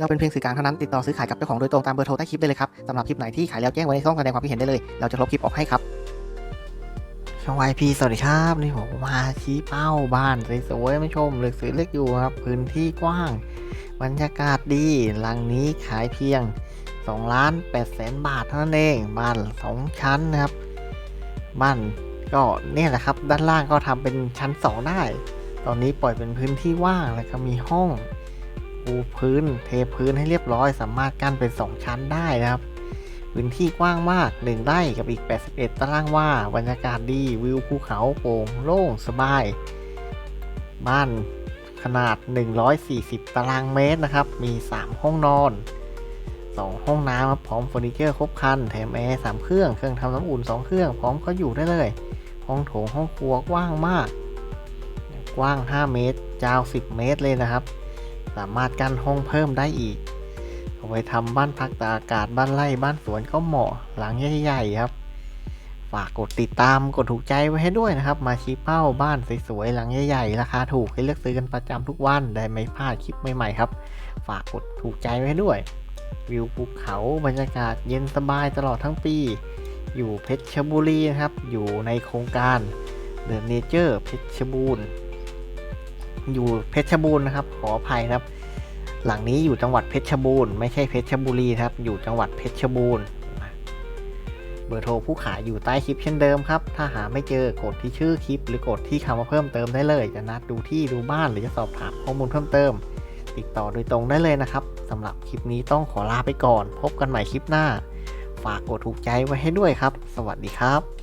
เราเป็นเพียงสื่อกลางเท่านั้นติดต่อซื้อขายกับเจ้าของโดยตรงตามเบอร์โทรใต้คลิปได้เลยครับสำหรับคลิปไหนที่ขายแล้วแจ้งไว้ในช่องแสดงความคิดเห็นได้เลย เราจะลบคลิปออกให้ครับช่องวายพีสวัสดีครับนี่ผมมาชี้เป้าบ้านสวยๆไม่ชมเลือกซื้อเลือกอยู่ครับพื้นที่กว้าง บรรยากาศดีหลังนี้ขายเพียง2ล้าน8แสนบาทเท่านั้นเองบ้านสองชั้นนะครับบ้านก็เนี่ยแหละครับ ด้านล่างก็ทำเป็นชั้น 2 ได้ ตอนนี้ปล่อยเป็นพื้นที่ว่างแล้วก็มีห้อง ปูพื้น เทพื้นให้เรียบร้อย สามารถกั้นเป็น 2 ชั้นได้นะครับ พื้นที่กว้างมาก 1ไร่กับอีก 81 ตารางวาบรรยากาศดีวิวภูเขาโปร่งโล่งสบาย บ้านขนาด 140 ตารางเมตรนะครับ มี 3 ห้องนอน 2 ห้องน้ำครับพร้อมเฟอร์นิเจอร์ครบครันแถมแอร์ 3 เครื่อง เครื่องทำน้ำอุ่น 2 เครื่อง พร้อมก็อยู่ได้เลย ห้องโถงห้องครัวกว้างมาก กว้าง 5 เมตรยาว 10 เมตรเลยนะครับ สามารถกั้นห้องเพิ่มได้อีก เอาไว้ทำบ้านพักตากอากาศบ้านไร่บ้านสวนก็เหมาะหลังใหญ่ๆครับ ฝากกดติดตามกดถูกใจไว้ให้ด้วยนะครับ มาชี้เป้าบ้านสวยๆหลังใหญ่ๆราคาถูกให้เลือกซื้อกันประจำทุกวันได้ไม่พลาดคลิปใหม่ๆครับ ฝากกดถูกใจไว้ให้ด้วย วิวภูเขาบรรยากาศเย็นสบายตลอดทั้งปี อยู่เพชรบุรีนะครับ อยู่ในโครงการ The Nature เพชรบูรณ์ อยู่เพชรบูรณ์นะครับ ขออภัยครับ หลังนี้อยู่จังหวัดเพชรบูรณ์ไม่ใช่เพชรบุรีครับ อยู่จังหวัดเพชรบูรณ์เบอร์โทรผู้ขายอยู่ใต้คลิปเช่นเดิมครับ ถ้าหาไม่เจอกดที่ชื่อคลิป หรือกดที่คำว่าเพิ่มเติมได้เลย จะนัดดูที่ดูบ้านหรือจะสอบถามข้อมูลเพิ่มเติม ติดต่อโดยตรงได้เลยนะครับสำหรับคลิปนี้ต้องขอลาไปก่อน พบกันใหม่คลิปหน้า ฝากกดถูกใจไว้ให้ด้วยครับ สวัสดีครับ